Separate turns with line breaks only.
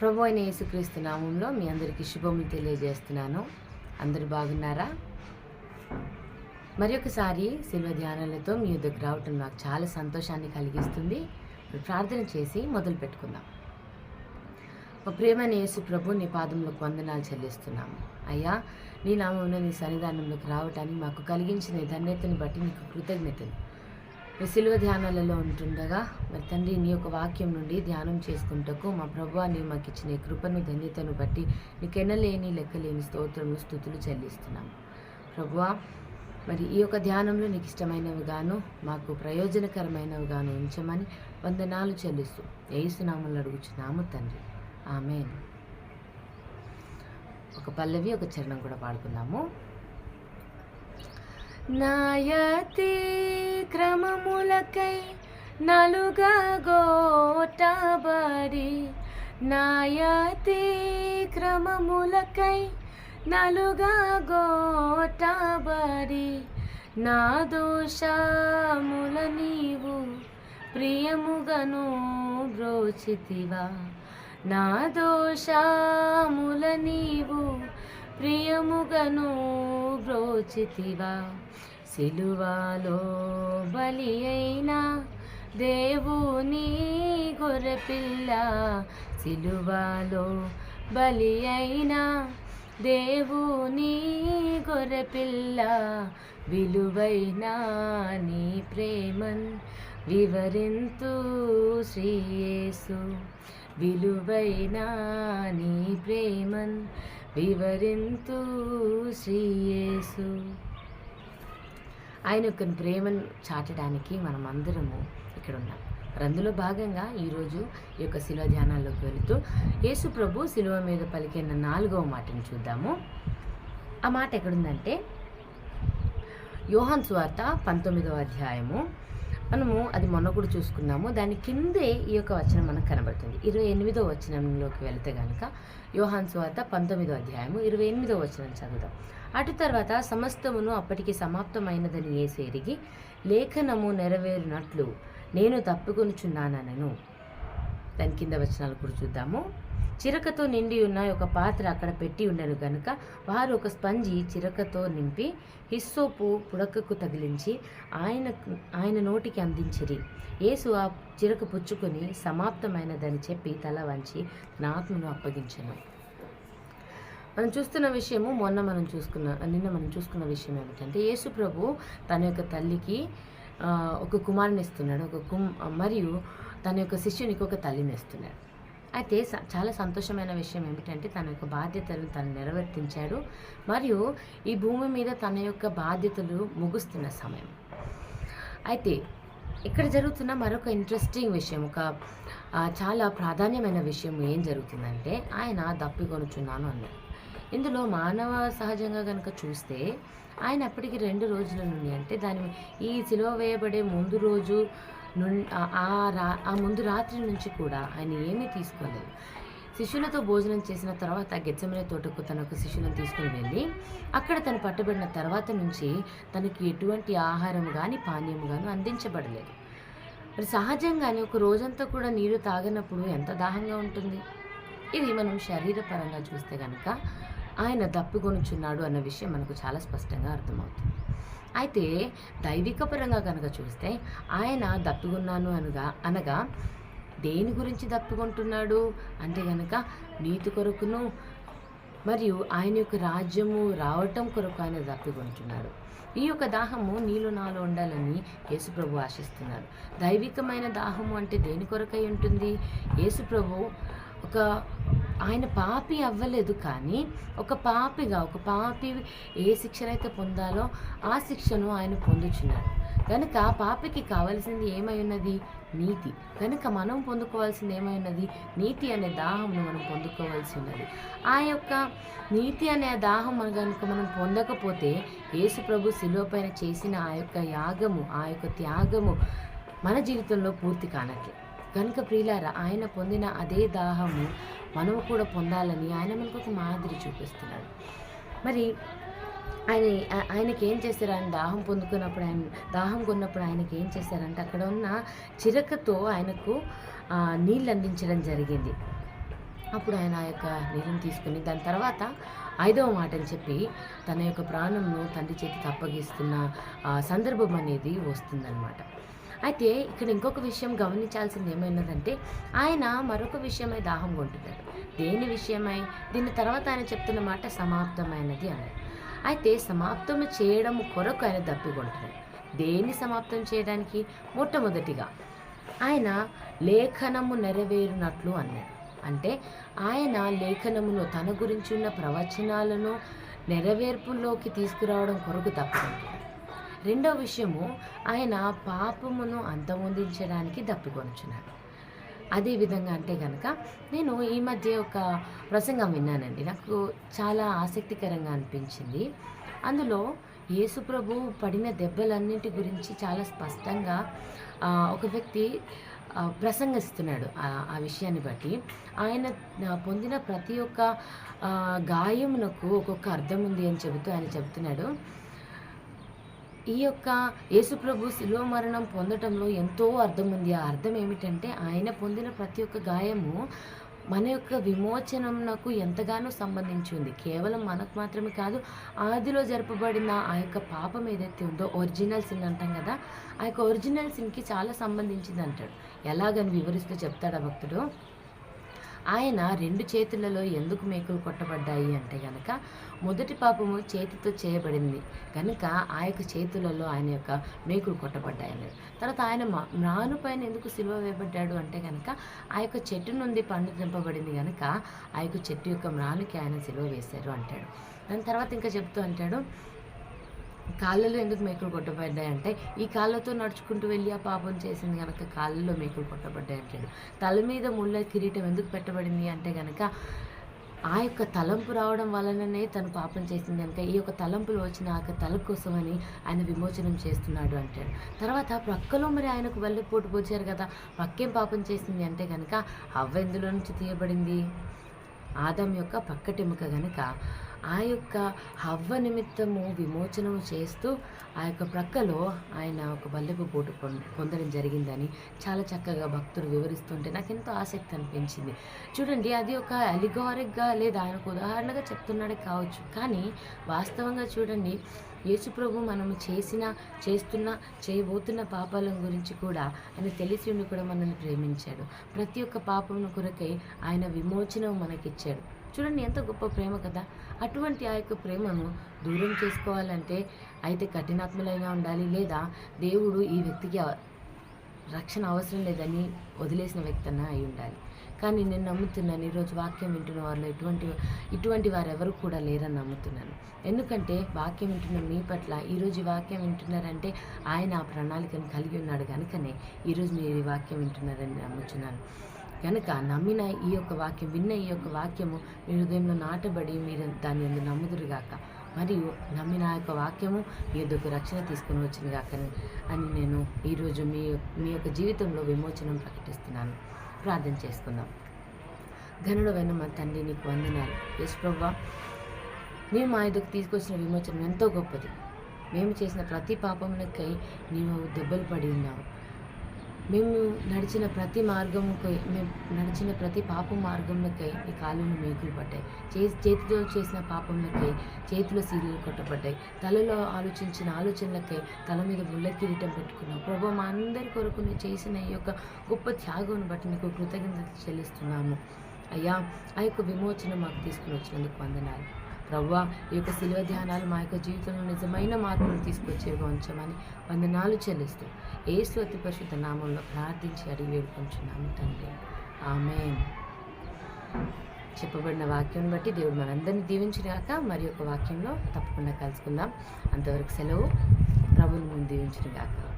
ప్రభు అయిన యేసుక్రీస్తు నామంలో మీ అందరికీ శుభములు తెలియజేస్తున్నాను. అందరూ బాగున్నారా? మరి ఒకసారి శిల్వ ధ్యానాలతో మీ యుద్ధకు రావటం నాకు చాలా సంతోషాన్ని కలిగిస్తుంది. ప్రార్థన చేసి మొదలు పెట్టుకుందాం. మా ప్రేమైన యేసు ప్రభు నీ పాదంలో వందనాలు చెల్లిస్తున్నాము అయ్యా నీ నామంలో నీ సన్నిధానంలోకి రావటానికి మాకు కలిగించిన ధన్యతను ధన్యతని బట్టి నీకు కృతజ్ఞతలు. మీ ధ్యానాలలో ఉంటుండగా మరి తండ్రి నీ యొక్క వాక్యం నుండి ధ్యానం చేసుకుంటకు మా ప్రభు నీ మాకు ఇచ్చిన కృపను ధన్యతను బట్టి నీకెనలేని లెక్కలేని స్తోత్రము స్థుతులు చెల్లిస్తున్నాము ప్రభువా మరి ఈ యొక్క ధ్యానంలో నీకు ఇష్టమైనవి గాను మాకు ప్రయోజనకరమైనవి గాను ఉంచమని వందనాలు చెల్లిస్తూ ఏసునామలు అడుగుచున్నాము తండ్రి. ఆమె ఒక పల్లవి ఒక చరణం కూడా పాడుకుందాము. నాయతి క్రమములకై నలుగా గోటబడి. నాయతి క్రమములకై నలుగా గోటబడి. నా దోషముల నీవు ప్రియముగను బ్రోచితివా. నా దోషముల నీవు ప్రియముగను బ్రోచితివా సిలువాలో బలి అయినా దేవుని గొర్రెపిల్ల సిలువాలో బలి అయినా దేవుని గొర్రెపిల్ల విలువైన నీ ప్రేమన్ వివరింతు శ్రీయేసు విలువైన నీ ప్రేమన్ వివరింతు శ్రీయేసు. ఆయన యొక్క ప్రేమను చాటడానికి మనం అందరము ఇక్కడ ఉన్నాం అందులో భాగంగా ఈరోజు ఈ యొక్క శిలువ ధ్యానాల్లోకి వెళుతూ యేసు ప్రభు శిలువ మీద పలికిన నాలుగవ మాటను చూద్దాము. ఆ మాట ఎక్కడుందంటే యోహన్ స్వార్త పంతొమ్మిదవ అధ్యాయము మనము అది మొన్న కూడా చూసుకున్నాము. దాని కిందే ఈ యొక్క వచనం మనకు కనబడుతుంది. ఇరవై ఎనిమిదో వచనంలోకి వెళితే కనుక యోహాన్ స్వార్త పంతొమ్మిదో అధ్యాయము ఇరవై ఎనిమిదో వచనం చదువుదాం. అటు తర్వాత సమస్తమును అప్పటికి సమాప్తమైనదని ఏసేరిగి లేఖనము నెరవేరినట్లు నేను తప్పుకొనుచున్నానను దాని కింద వచనాలు కూడా చూద్దాము. చిరకతో నిండి ఉన్న ఒక పాత్ర అక్కడ పెట్టి ఉండను కనుక వారు ఒక స్పంజి చిరకతో నింపి హిస్సోపు పుడకకు తగిలించి ఆయన ఆయన నోటికి అందించిరి. యేసు ఆ చిరక పుచ్చుకొని సమాప్తమైనదని చెప్పి తల వంచి తన ఆత్మను అప్పగించను. మనం చూస్తున్న విషయము మొన్న మనం చూసుకున్న నిన్న మనం చూసుకున్న విషయం ఏమిటంటే యేసు ప్రభు తన యొక్క తల్లికి ఒక కుమారుని ఇస్తున్నాడు ఒక కుమ్ మరియు తన యొక్క శిష్యునికి ఒక తల్లిని ఇస్తున్నాడు. అయితే స- చాలా సంతోషమైన విషయం ఏమిటంటే తన యొక్క బాధ్యతలు తను నెరవేర్తించాడు. మరియు ఈ భూమి మీద తన యొక్క బాధ్యతలు ముగుస్తున్న సమయం. అయితే ఇక్కడ జరుగుతున్న మరొక ఇంట్రెస్టింగ్ విషయం ఒక చాలా ప్రాధాన్యమైన విషయం ఏం జరుగుతుందంటే ఆయన దప్పికొనుచున్నాను అన్నాడు. ఇందులో మానవ సహజంగా కనుక చూస్తే ఆయన అప్పటికి రెండు రోజుల నుండి అంటే దాని ఈ సిలువ వేయబడే ముందు రోజు ఆ రా ఆ ముందు రాత్రి నుంచి కూడా ఆయన ఏమీ తీసుకోలేదు. శిష్యులతో భోజనం చేసిన తర్వాత గెచ్చమనే తోటకు తన ఒక శిష్యులను తీసుకుని వెళ్ళి అక్కడ తను పట్టబడిన తర్వాత నుంచి తనకి ఎటువంటి ఆహారం కానీ పానీయం కానీ అందించబడలేదు. మరి సహజంగానే ఒక రోజంతా కూడా నీరు తాగనప్పుడు ఎంత దాహంగా ఉంటుంది? ఇది మనం శరీరపరంగా చూస్తే కనుక ఆయన దప్పికొనుచున్నాడు అన్న విషయం మనకు చాలా స్పష్టంగా అర్థమవుతుంది. అయితే దైవిక పరంగా కనుక చూస్తే ఆయన దప్పుకున్నాను అనగా అనగా దేని గురించి దప్పుకుంటున్నాడు అంటే కనుక నీతి కొరకును మరియు ఆయన యొక్క రాజ్యము రావటం కొరకు ఆయన దప్పికొంటున్నాడు ఈ యొక్క దాహము నీలో నాలో ఉండాలని యేసుప్రభు ఆశిస్తున్నాడు. దైవికమైన దాహము అంటే దేని కొరకై ఉంటుంది? యేసుప్రభు ఒక ఆయన పాపి అవ్వలేదు కానీ ఒక పాపిగా ఒక పాపి ఏ శిక్షనైతే పొందాలో ఆ శిక్షను ఆయన పొందుచున్నాడు. కనుక పాపికి కావలసింది ఏమై ఉన్నది? నీతి. కనుక మనం పొందుకోవాల్సింది ఏమై ఉన్నది? నీతి అనే దాహంను మనం పొందుకోవాల్సి ఉన్నది. ఆ యొక్క నీతి అనే దాహం మనం కనుక మనం పొందకపోతే యేసు ప్రభు పైన చేసిన ఆ యొక్క యాగము ఆ యొక్క త్యాగము మన జీవితంలో పూర్తి కానట్లే. కనుక ప్రియులారా ఆయన పొందిన అదే దాహము మనము కూడా పొందాలని ఆయన మనకు ఒక మాదిరి చూపిస్తున్నాడు. మరి ఆయన ఆయనకి ఏం చేశారు? ఆయన దాహం పొందుకున్నప్పుడు ఆయన దాహం కొన్నప్పుడు ఆయనకి ఏం చేశారంటే అక్కడ ఉన్న చిరకతో ఆయనకు నీళ్ళు అందించడం జరిగింది. అప్పుడు ఆయన ఆ యొక్క నీళ్ళని తీసుకుని దాని తర్వాత ఐదవ మాటని చెప్పి తన యొక్క ప్రాణంను తండ్రి చేతికి అప్పగిస్తున్న సందర్భం అనేది వస్తుందన్నమాట. అయితే ఇక్కడ ఇంకొక విషయం గమనించాల్సింది ఏమైనదంటే ఆయన మరొక విషయమై దాహం కొంటున్నాడు దేని విషయమై? దీని తర్వాత ఆయన చెప్తున్న మాట సమాప్తమైనది అన్నారు అయితే సమాప్తం చేయడం కొరకు ఆయన దప్పికొంటున్నాడు దేన్ని సమాప్తం చేయడానికి? మొట్టమొదటిగా ఆయన లేఖనము నెరవేరునట్లు అన్నాడు. అంటే ఆయన లేఖనమును తన గురించి ఉన్న ప్రవచనాలను నెరవేర్పులోకి తీసుకురావడం కొరకు తప్పుకుంటున్నాడు రెండో విషయము ఆయన పాపమును అంతమొందించడానికి దప్పికొనుచున్నాడు. అదే విధంగా అంటే కనుక నేను ఈ మధ్య ఒక ప్రసంగం విన్నానండి. నాకు చాలా ఆసక్తికరంగా అనిపించింది. అందులో యేసుప్రభు పడిన దెబ్బలన్నింటి గురించి చాలా స్పష్టంగా ఒక వ్యక్తి ప్రసంగిస్తున్నాడు. ఆ- విషయాన్ని బట్టి ఆయన పొందిన ప్రతి ఒక్క గాయమునకు ఒక్కొక్క అర్థం ఉంది అని చెబుతూ ఆయన చెబుతున్నాడు. ఈ యొక్క యేసుప్రభు శిలువ మరణం పొందటంలో ఎంతో అర్థం ఉంది ఆ అర్థం ఏమిటంటే ఆయన పొందిన ప్రతి ఒక్క గాయము మన యొక్క విమోచనంకు ఎంతగానో సంబంధించి ఉంది కేవలం మనకు మాత్రమే కాదు ఆదిలో జరపబడిన ఆ యొక్క పాపం ఏదైతే ఉందో ఒరిజినల్ సిన్ అంటాం కదా ఆ యొక్క ఒరిజినల్ సిన్కి చాలా సంబంధించింది అంటాడు ఎలాగని వివరిస్తూ ఆ భక్తుడు? ఆయన రెండు చేతులలో ఎందుకు మేకులు కొట్టబడ్డాయి అంటే గనక మొదటి పాపము చేతితో చేయబడింది. కనుక ఆ యొక్క చేతులలో ఆయన యొక్క మేకులు కొట్టబడ్డాయి అన్నాడు. తర్వాత ఆయన మా- మ్రాను పైన ఎందుకు సిలువ వేయబడ్డాడు అంటే కనుక ఆ యొక్క చెట్టు నుండి పండు తెంపబడింది కనుక ఆ యొక్క చెట్టు యొక్క మ్రానుకి ఆయన సిలువ వేశారు అంటాడు. దాని తర్వాత ఇంకా చెప్తూ అంటాడు కాళ్ళలో ఎందుకు మేకులు కొట్టబడ్డాయి అంటే ఈ కాళ్ళతో నడుచుకుంటూ వెళ్ళి ఆ పాపం చేసింది కనుక కాళ్ళలో మేకులు కొట్టబడ్డాయి అంటాడు తల మీద ముళ్ళ కిరీటం ఎందుకు పెట్టబడింది అంటే కనుక ఆ యొక్క తలంపు రావడం వలననే తను పాపం చేసింది కనుక ఈ యొక్క తలంపులు వచ్చిన ఆ యొక్క తల కోసమని ఆయన విమోచనం చేస్తున్నాడు అంటాడు. తర్వాత ప్రక్కలో మరి ఆయనకు వెళ్ళపోటు పోచారు కదా పక్కేం పాపం చేసింది అంటే కనుక అవ్వ ఎందులో నుంచి తీయబడింది? ఆదం యొక్క పక్కటెముక కనుక ఆ యొక్క హవ్వ నిమిత్తము విమోచనము చేస్తూ ఆ యొక్క ప్రక్కలో ఆయన ఒక బల్లెపు పోటు పొందడం జరిగిందని చాలా చక్కగా భక్తులు వివరిస్తుంటే నాకు ఎంతో ఆసక్తి అనిపించింది. చూడండి అది ఒక అలిగారిక్గా లేదా ఆయనకు ఉదాహరణగా చెప్తున్నాడే కావచ్చు. కానీ వాస్తవంగా చూడండి యేసుప్రభు మనము చేసిన చేస్తున్న చేయబోతున్న పాపాల గురించి కూడా ఆయన తెలిసి ఉండి కూడా మనల్ని ప్రేమించాడు. ప్రతి ఒక్క పాపం కొరకై ఆయన విమోచనం మనకిచ్చాడు. చూడండి ఎంత గొప్ప ప్రేమ కదా. అటువంటి ఆ యొక్క ప్రేమను దూరం చేసుకోవాలంటే అయితే కఠినాత్మలైనా ఉండాలి. లేదా దేవుడు ఈ వ్యక్తికి రక్షణ అవసరం లేదని వదిలేసిన వ్యక్తి అన్న అయి ఉండాలి. కానీ నేను నమ్ముతున్నాను ఈరోజు వాక్యం వింటున్న వారిలో ఇటువంటి ఇటువంటి వారు ఎవరు కూడా లేరని నమ్ముతున్నాను. ఎందుకంటే వాక్యం వింటున్న మీ పట్ల ఈరోజు వాక్యం వింటున్నారంటే ఆయన ఆ ప్రణాళికను కలిగి ఉన్నాడు కనుకనే ఈరోజు మీరు ఈ వాక్యం వింటున్నారని నమ్ముతున్నాను కనుక నమ్మిన ఈ యొక్క వాక్యం విన్న ఈ యొక్క వాక్యము మీ హృదయంలో నాటబడి మీరు దాన్ని ఎందు నమ్ముదురుగాక మరియు నమ్మిన ఆ యొక్క వాక్యము మీ యొద్దకు రక్షణ తీసుకుని వచ్చిన గాక అని నేను ఈరోజు మీ మీ యొక్క జీవితంలో విమోచనం ప్రకటిస్తున్నాను. ప్రార్థన చేసుకుందాం. ఘనుడవైన మా తండ్రి నీకు వందనాలు. యశ్ ప్రభా నీవు మా ఎదుకు తీసుకొచ్చిన విమోచనం ఎంతో గొప్పది. మేము చేసిన ప్రతి పాపములకై నీవు దెబ్బలు పడి ఉన్నావు. మేము నడిచిన ప్రతి మార్గముకై మేము నడిచిన ప్రతి పాప మార్గంలోకై ఈ కాలువలు మేకులు పడ్డాయి చే చేతితో చేసిన పాపములకై చేతిలో సీలులు కొట్టబడ్డాయి. తలలో ఆలోచించిన ఆలోచనలకై తల మీద ముళ్ళ కిరీటం పెట్టుకున్నాం. ప్రభు మా అందరి కొరకు నువ్వు చేసిన ఈ యొక్క గొప్ప త్యాగం బట్టి నీకు కృతజ్ఞత చెల్లిస్తున్నాము. అయ్యా ఆ యొక్క విమోచన మాకు తీసుకుని వచ్చినందుకు వందనాలు. ప్రవ్వా ఈ యొక్క శిలువ ధ్యానాలు మా యొక్క జీవితంలో నిజమైన మార్పులు తీసుకొచ్చేగా ఉంచమని వందనాలు చెల్లిస్తూ ఏ స్వతి పరిశుద్ధ నామంలో ప్రార్థించి అడిగి వేడుకొంచున్నాము తండ్రి. ఆమె చెప్పబడిన వాక్యం బట్టి దేవుడు మనందరినీ దీవించినాక మరి ఒక వాక్యంలో తప్పకుండా కలుసుకుందాం. అంతవరకు సెలవు. ప్రభుని ముందు దీవించినగాక.